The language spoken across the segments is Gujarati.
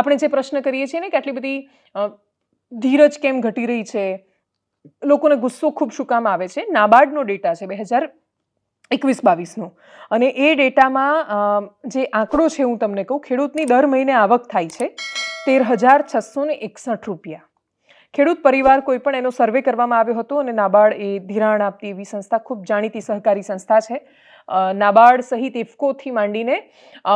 આપણે જે પ્રશ્ન કરીએ છીએ ને કે આટલી બધી ધીરજ કેમ ઘટી રહી છે, લોકોને ગુસ્સો ખૂબ શું કામ આવે છે, નાબાર્ડનો ડેટા છે બે હજાર એકવીસ બાવીસનો. અને એ ડેટામાં જે આંકડો છે હું તમને કહું, ખેડૂતની દર મહિને આવક થાય છે તેર હજાર છસો ને એકસઠ રૂપિયા. ખેડૂત પરિવાર કોઈ પણ એનો સર્વે કરવામાં આવ્યો હતો અને નાબાર્ડ એ ધિરાણ આપતી એવી સંસ્થા, ખૂબ જાણીતી સહકારી સંસ્થા છે. નાબાર્ડ સહિત ઇફકોથી માંડીને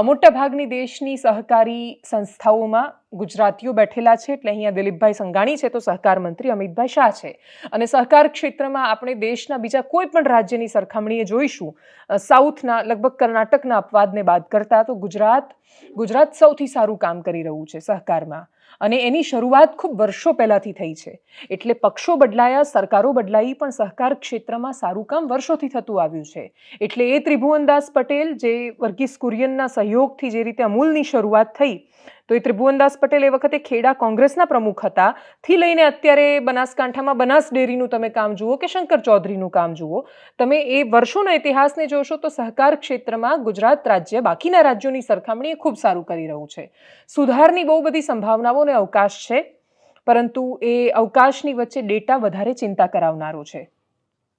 મોટાભાગની દેશની સહકારી સંસ્થાઓમાં ગુજરાતીઓ બેઠેલા છે. એટલે અહીંયા દિલીપભાઈ સંઘાણી છે, તો સહકાર મંત્રી અમિતભાઈ શાહ છે. અને સહકાર ક્ષેત્રમાં આપણે દેશના બીજા કોઈ પણ રાજ્યની સરખામણીએ જોઈશું સાઉથના, લગભગ કર્ણાટકના અપવાદને બાદ કરતા તો ગુજરાત ગુજરાત સૌથી સારું કામ કરી રહ્યું છે સહકારમાં. અને એની શરૂઆત ખૂબ વર્ષો પહેલાંથી થઈ છે. એટલે પક્ષો બદલાયા, સરકારો બદલાઈ, પણ સહકાર ક્ષેત્રમાં સારું કામ વર્ષોથી થતું આવ્યું છે. એટલે એ ત્રિભુવનદાસ પટેલ, જે વર્ગીસ કુરિયનના સહયોગથી જે રીતે અમૂલની શરૂઆત થઈ તો એ ત્રિભુવનદાસ પટેલ એ વખતે ખેડા કોંગ્રેસના પ્રમુખ હતા. થી લઈને અત્યારે બનાસકાંઠામાં બનાસ ડેરીનું તમે કામ જુઓ કે શંકર ચૌધરીનું કામ જુઓ, તમે એ વર્ષોના ઇતિહાસને જોશો તો સહકાર ક્ષેત્રમાં ગુજરાત રાજ્ય બાકીના રાજ્યોની સરખામણીએ ખૂબ સારું કરી રહ્યું છે. સુધારની બહુ બધી સંભાવનાઓ અને અવકાશ છે, પરંતુ એ અવકાશની વચ્ચે ડેટા વધારે ચિંતા કરાવનારો છે.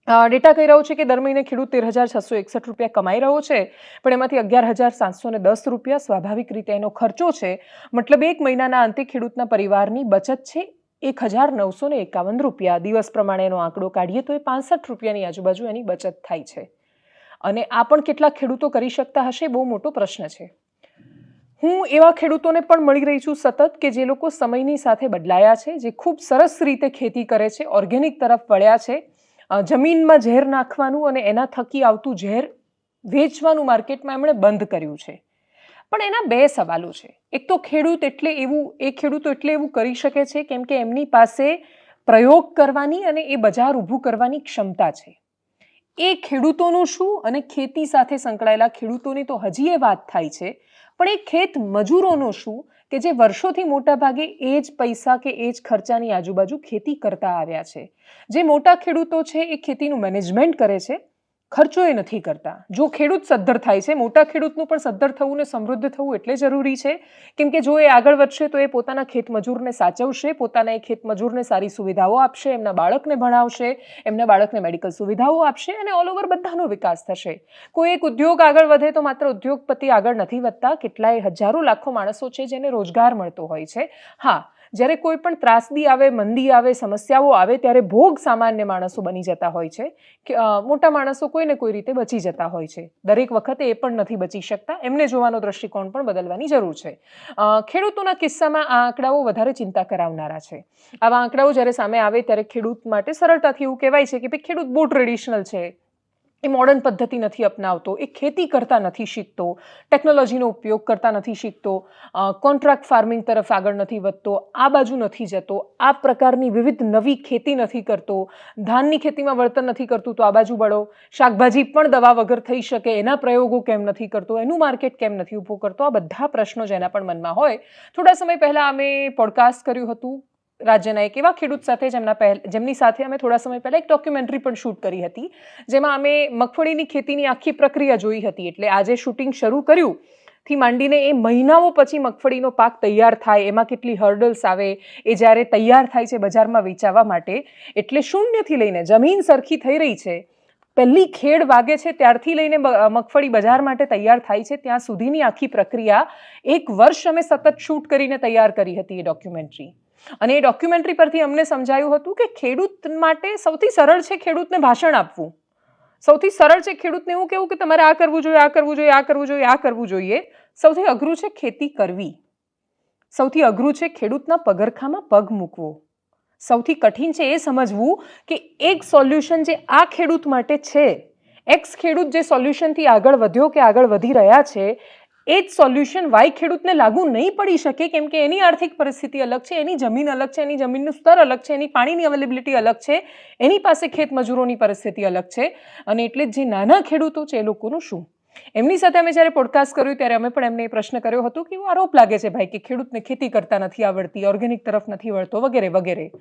ડેટા કહી રહ્યો છે કે દર મહિને ખેડૂત તેર હજાર છસો એકસઠ રૂપિયા કમાઈ રહ્યો છે, પણ એમાંથી અગિયાર હજાર સાતસો ને દસ રૂપિયા સ્વાભાવિક રીતે એનો ખર્ચો છે. મતલબ એક મહિનાના અંતે ખેડૂતના પરિવારની બચત છે એક હજાર નવસો ને એકાવન રૂપિયા. દિવસ પ્રમાણે એનો આંકડો કાઢીએ તો એ પાંસઠ રૂપિયાની આજુબાજુ એની બચત થાય છે. અને આ પણ કેટલા ખેડૂતો કરી શકતા હશે? બહુ મોટો પ્રશ્ન છે. હું એવા ખેડૂતોને પણ મળી રહી છું સતત કે જે લોકો સમયની સાથે બદલાયા છે, જે ખૂબ સરસ રીતે ખેતી કરે છે, ઓર્ગેનિક તરફ વળ્યા છે જમીનમાં ઝેર નાખવાનું અને એના થકી આવતું ઝેર વેચવાનું માર્કેટમાં એમણે બંધ કર્યું છે. પણ એના બે સવાલો છે. એક તો ખેડૂત એટલે એવું, એ ખેડૂતો એટલે એવું કરી શકે છે કેમ કે એમની પાસે પ્રયોગ કરવાની અને એ બજાર ઊભું કરવાની ક્ષમતા છે. એ ખેડૂતોનું શું અને ખેતી સાથે સંકળાયેલા ખેડૂતોની તો હજી એ વાત થાય છે. પણ એ ખેત મજૂરોનું શું કે જે વર્ષોથી મોટા ભાગે એ જ પૈસા કે એ જ ખર્ચાની આજુબાજુ ખેતી કરતા આવ્યા છે. જે મોટા ખેડૂતો છે એ ખેતીનું મેનેજમેન્ટ કરે છે. ખર્ચો એ નથી કરતા. જો ખેડૂત સદ્ધર થાય છે, મોટા ખેડૂતનું પણ સદ્ધર થવું ને સમૃદ્ધ થવું એટલે જરૂરી છે. કેમ કે જો એ આગળ વધશે તો એ પોતાના ખેતમજૂરને સાચવશે, પોતાના એ ખેતમજૂરને સારી સુવિધાઓ આપશે, એમના બાળકને ભણાવશે, એમના બાળકને મેડિકલ સુવિધાઓ આપશે અને ઓલ ઓવર બધાનો વિકાસ થશે. કોઈ એક ઉદ્યોગ આગળ વધે તો માત્ર ઉદ્યોગપતિ આગળ નથી વધતા. કેટલાય હજારો લાખો માણસો છે જેને રોજગાર મળતો હોય છે. હા જ્યારે કોઈ પણ ત્રાસદી આવે, મંદી આવે, સમસ્યાઓ આવે, ત્યારે ભોગ સામાન્ય માણસો બની જતા હોય છે કે મોટા માણસો કોઈને કોઈ રીતે બચી જતા હોય છે. દરેક વખતે એ પણ નથી બચી શકતા. એમને જોવાનો દ્રષ્ટિકોણ પણ બદલવાની જરૂર છે. ખેડૂતોના કિસ્સામાં આ આંકડાઓ વધારે ચિંતા કરાવનારા છે. આવા આંકડાઓ જ્યારે સામે આવે ત્યારે ખેડૂત માટે સરળતાથી એવું કહેવાય છે કે, ભાઈ, ખેડૂત બહુ ટ્રેડિશનલ છે. એ મોડર્ન પદ્ધતિ નથી અપનાવતો, એ ખેતી કરતા નથી શીખતો ટેકનોલોજીનો ઉપયોગ કરતા નથી શીખતો કોન્ટ્રાક્ટ ફાર્મિંગ તરફ આગળ નથી વધતો, આ બાજુ નથી જતો, આ પ્રકારની વિવિધ નવી ખેતી નથી કરતો, ધાનની ખેતીમાં વળતર નથી કરતું તો આ બાજુ બળો, શાકભાજી પણ દવા વગર થઈ શકે, એના પ્રયોગો કેમ નથી કરતો, એનું માર્કેટ કેમ નથી ઊભું કરતો, આ બધા પ્રશ્નો જેના પણ મનમાં હોય. થોડા સમય પહેલાં અમે પોડકાસ્ટ કર્યું હતું રાજ્યના એક એવા ખેડૂત સાથે જેમના પહેલ, જેમની સાથે અમે થોડા સમય પહેલાં એક ડોક્યુમેન્ટરી પણ શૂટ કરી હતી, જેમાં અમે મગફળીની ખેતીની આખી પ્રક્રિયા જોઈ હતી. એટલે આજે શૂટિંગ શરૂ કર્યું, થી માંડીને એ મહિનાઓ પછી મગફળીનો પાક તૈયાર થાય, એમાં કેટલી હર્ડલ્સ આવે, એ જ્યારે તૈયાર થાય છે બજારમાં વેચાવા માટે, એટલે શૂન્યથી લઈને જમીન સરખી થઈ રહી છે, પહેલી ખેડ વાગે છે ત્યારથી લઈને મગફળી બજાર માટે તૈયાર થાય છે, ત્યાં સુધીની આખી પ્રક્રિયા એક વર્ષ અમે સતત શૂટ કરીને તૈયાર કરી હતી એ ડોક્યુમેન્ટરી અને એ ડોક્યુમેન્ટરી પરથી અમને સમજાયું હતું કે ખેડૂત માટે સૌથી સરળ છે ખેડૂતને ભાષણ આપવું. સૌથી સરળ છે ખેડૂતને એવું કહેવું કે તમારે આ કરવું જોઈએ, આ કરવું જોઈએ, આ કરવું જોઈએ, આ કરવું જોઈએ. સૌથી અઘરું છે ખેતી કરવી. સૌથી અઘરું છે ખેડૂતના પગરખામાં પગ મૂકવો. સૌથી કઠિન છે એ સમજવું કે એક સોલ્યુશન જે આ ખેડૂત માટે છે એક્સ ખેડૂત જે સોલ્યુશનથી આગળ વધ્યો કે આગળ વધી રહ્યા છે એ જ સોલ્યુશન વાય ખેડૂતને લાગુ નહીં પડી શકે, કેમ કે એની આર્થિક પરિસ્થિતિ અલગ છે, એની જમીન અલગ છે, એની જમીનનું સ્તર અલગ છે, એની પાણીની અવેલેબિલિટી અલગ છે, એની પાસે ખેત મજૂરોની પરિસ્થિતિ અલગ છે. અને એટલે જ નાના ખેડૂતો છે એ લોકોનું શું? એમની સાથે અમે જ્યારે પોડકાસ્ટ કર્યું ત્યારે અમે પણ એમને એ પ્રશ્ન કર્યો હતો કે આરોપ લાગે છે ભાઈ કે ખેડૂતને ખેતી કરતા નથી આવડતી ઓર્ગેનિક તરફ નથી વળતો, વગેરે વગેરે.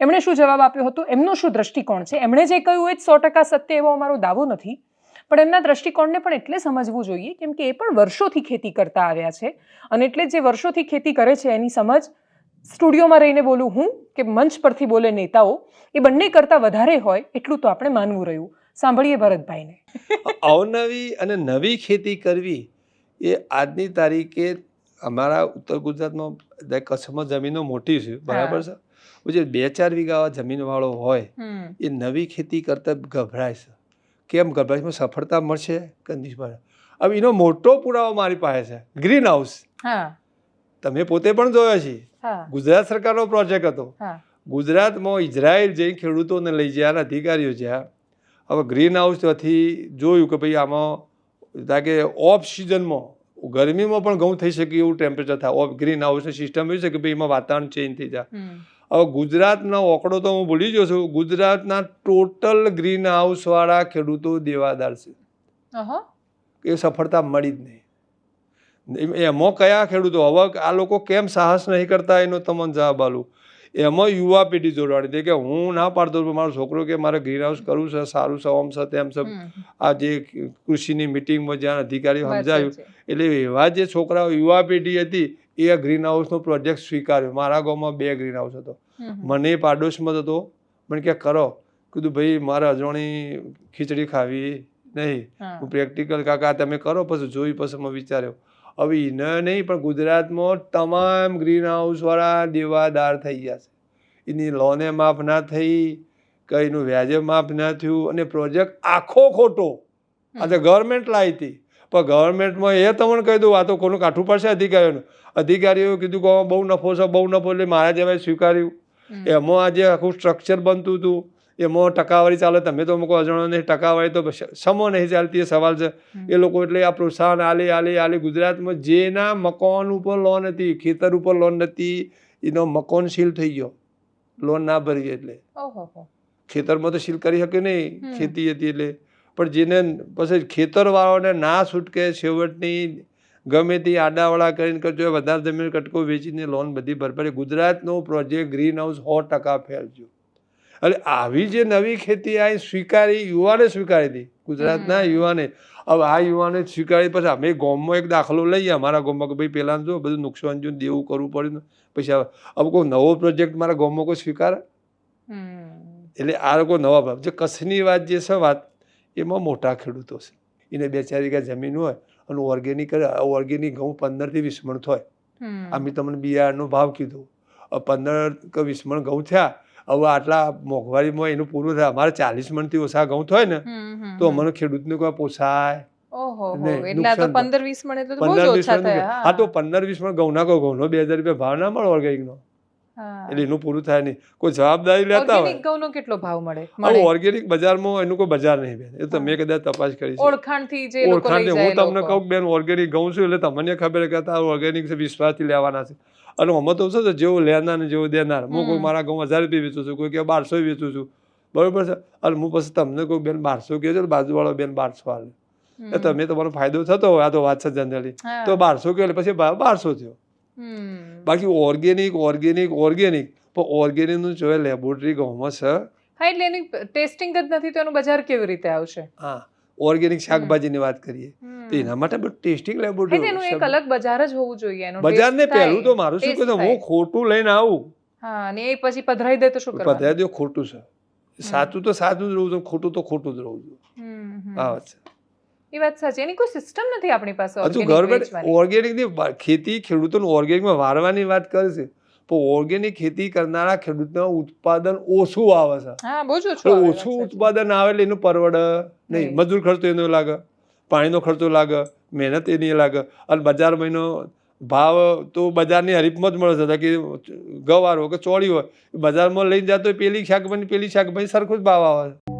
એમણે શું જવાબ આપ્યો હતો? એમનો શું દ્રષ્ટિકોણ છે? એમણે જે કહ્યું એ જ સો ટકા સત્ય એવો અમારો દાવો નથી. પણ એમના દ્રષ્ટિકોણને પણ એટલે સમજવું જોઈએ કેમ કે એ પણ વર્ષોથી ખેતી કરતા આવ્યા છે. અને એટલે જે વર્ષોથી ખેતી કરે છે એની સમજ સ્ટુડિયોમાં રહીને બોલું હું કે મંચ પરથી બોલે નેતાઓ એ બંને કરતાં વધારે હોય એટલું તો આપણે માનવું રહ્યું. સાંભળીએ ભરતભાઈને. અવનવી અને નવી ખેતી કરવી એ આજની તારીખે અમારા ઉત્તર ગુજરાતમાં કચ્છમાં જમીનો મોટી છે બરાબર છે? જે બે ચાર વીઘા જમીનવાળો હોય એ નવી ખેતી કરતા ગભરાય છે. કેમ ગર્ભાશયમાં સફળતા મળશે? કે નહીં હવે એનો મોટો પુરાવો મારી પાસે છે. ગ્રીન હાઉસ તમે પોતે પણ જોયો છે. ગુજરાત સરકારનો પ્રોજેક્ટ હતો. ગુજરાતમાં ઇઝરાયલ જઈ ખેડૂતોને લઈ જ્યાં અધિકારીઓ જ્યાં. હવે ગ્રીન હાઉસથી જોયું કે ભાઈ આમાં કે ઓફ સિઝનમાં ગરમીમાં પણ ઘઉં થઈ શકે એવું ટેમ્પરેચર થાય. ઓફ ગ્રીન હાઉસની સિસ્ટમ એવી છે કે ભાઈ એમાં વાતાવરણ ચેન્જ થઈ જાય. હવે ગુજરાતનો ઓકડો તો હું ભૂલી ગયો છું. ગુજરાતના ટોટલ ગ્રીન હાઉસવાળા ખેડૂતો દેવાદાર છે. એ સફળતા મળી જ નહીં. એમાં કયા ખેડૂતો? હવે આ લોકો કેમ સાહસ નહીં કરતા? એનો તમને જવાબ આલું એમાં યુવા પેઢી જોડવાની છે કે હું ના પાડતો પણ મારો છોકરો કે મારે ગ્રીન હાઉસ કરવું છે સારું છે આમ છે તેમ છે. આ જે કૃષિની મિટિંગમાં જ્યાં અધિકારીઓ સમજાયું. એટલે એવા જે છોકરાઓ યુવા પેઢી હતી એ ગ્રીન હાઉસનો પ્રોજેક્ટ સ્વીકાર્યો. મારા ગામમાં બે ગ્રીન હાઉસ હતો. મને પાડોશમાં હતો. મને કે કરો. કીધું ભાઈ મારે અજવાણી ખીચડી ખાવી નહીં. હું. પ્રેક્ટિકલ કાકા તમે કરો. પછી જોઈ પછી મેં વિચાર્યો. હવે એને નહીં પણ ગુજરાતમાં તમામ ગ્રીન હાઉસવાળા દેવાદાર થઈ ગયા છે. એની લોને માફ ના થઈ કંઈનું વ્યાજે માફ ના થયું અને પ્રોજેક્ટ આખો ખોટો. આ તો ગવર્મેન્ટ લાવી હતી. પણ ગવર્મેન્ટમાં એ તમને કહી દઉં આ તો કોનું કાઠું પડશે અધિકારીઓનું. અધિકારીઓ કીધું કે બહુ નફો છે બહુ નફો. એટલે મારા જેવાએ સ્વીકાર્યું. એમાં આજે આખું સ્ટ્રક્ચર બનતું હતું એમાં ટકાવારી ચાલે. તમે તો મૂકો અજાણો નહીં ટકાવારી તો સમો નહીં ચાલતી એ સવાલ છે. એ લોકો એટલે આ પ્રોત્સાહન આલે આલે આલે. ગુજરાતમાં જેના મકાન ઉપર લોન હતી ખેતર ઉપર લોન નથી એનો મકાન સીલ થઈ ગયો. લોન ના ભરી એટલે. ખેતરમાં તો સીલ કરી શકે નહીં. ખેતી હતી એટલે. પણ જેને પછી ખેતરવાળાને ના છૂટકે છેવટની ગમે તે આડાવાળા કરીને કરજો વધારે જમીન કટકો વેચીને લોન બધી ભરપાઈ ગુજરાતનો પ્રોજેક્ટ ગ્રીન હાઉસ સો ટકા ફેલજો એટલે આવી જે નવી ખેતી આ સ્વીકારી યુવાને સ્વીકારી હતી ગુજરાતના યુવાને. હવે આ યુવાને સ્વીકારી પછી અમે ગામમાં એક દાખલો લઈએ. અમારા ગામમાં કે ભાઈ પહેલાં જો બધું નુકસાન જોઈને દેવું કરવું પડ્યું પછી હવે કોઈ નવો પ્રોજેક્ટ મારા ગામમાં કોઈ સ્વીકારે? એટલે આ લોકો નવા ભાવ. જે કચ્છની વાત જે છે વાત એમાં મોટા ખેડૂતો છે. એને બે ચાર વીઘા જમીન હોય અને ઓર્ગેનિક ઓર્ગેનિક ઘઉં પંદરથી વીસ મણ થાય. આમ તમને બિયારણનો ભાવ કીધો. પંદર કે વીસ મણ ઘઉં થયા. હવે આટલા મોંઘવારીમાં એનું પૂરું થાય. અમારે ચાલીસ મણથી ઓછા ઘઉં થાય ને તો અમારે અમને ખેડૂતને કોઈ પોસાય પંદર વીસ મણ હા તો પંદર વીસ મણ ઘઉંના ઘઉંનો બે હજાર રૂપિયા ભાવ ના મળે ઓર્ગેનિકનો. એટલે એનું પૂરું થાય નહીં. કોઈ જવાબદારી લેતા હોય. ઘઉંનો કેટલો ભાવ મળે? ઓર્ગેનિક બજારમાં એનું કોઈ બજાર નહીં બેન. એ તો મેં કદાચ તપાસ કરી ઓળખાણથી જે હું તમને. કહું બેન ઓર્ગેનિક ઘઉં છું એટલે તમને ખબર કે આ ઓર્ગેનિક છે વિશ્વાસથી લેવાના છે. અને આમાં તો શું છે જેવું લેનાર ને જેવું દેનાર. હું કોઈ મારા ઘઉં હજાર રૂપિયા વેચું છું કોઈ કે બારસો વેચું છું. બરોબર છે? અને હું પછી તમને કોઈ બેન બારસો કહે છે બાજુવાળો બેન બારસો હાલે એ તમે તમારો ફાયદો થતો હોય આ તો વાત છે જનરલી તો બારસો કહે એટલે પછી બારસો થયો. બાકી ઓર્ગેનિક ઓર્ગેનિક ઓર્ગેનિક. પણ ઓર્ગેનિકનું જો લેબોરેટરી ઘઉંમાં છે. હા એટલે એની ટેસ્ટિંગ જ નથી તો એનું બજાર કેવી રીતે આવશે? હા ઓર્ગેનિક શાકભાજીની વાત કરીએ. તો એના માટે બધું ટેસ્ટિંગ લેબોરેટરી એનું એક અલગ બજાર જ હોવું જોઈએ એનું બજારને પહેલું તો મારું શું taste હું ખોટું લઈને આવું. હા અને એ પછી પધરાઈ દે તો શું કરવાનું? પધરાઈ દે ખોટું છે. સાચું તો સાચું જ રહું છું ખોટું તો ખોટું જ રહું છું. આ વાત છે. એ વાત સાચી. એની કોઈ સિસ્ટમ નથી આપણી પાસે હજુ ગવર્મેન્ટ ઓર્ગેનિકની ખેતી ખેડૂતોને ઓર્ગેનિકમાં વારવાની વાત કરે છે પણ ઓર્ગેનિક ખેતી કરનારા ખેડૂતના ઉત્પાદન ઓછું આવે છે. હા બહુ ઓછું ઓછું ઉત્પાદન આવે એટલે એનું પરવડે નહીં. મજૂર ખર્ચો એનો લાગે પાણીનો ખર્ચો લાગે મહેનત એની લાગે. અને બજાર મહિનો ભાવ તો બજારની હરીફમાં જ મળે છે. કે ગવાર હોય કે ચોળી હોય બજારમાં લઈને જતો પેલી શાકભાજી પેલી શાકભાજી સરખો જ ભાવ આવે. છે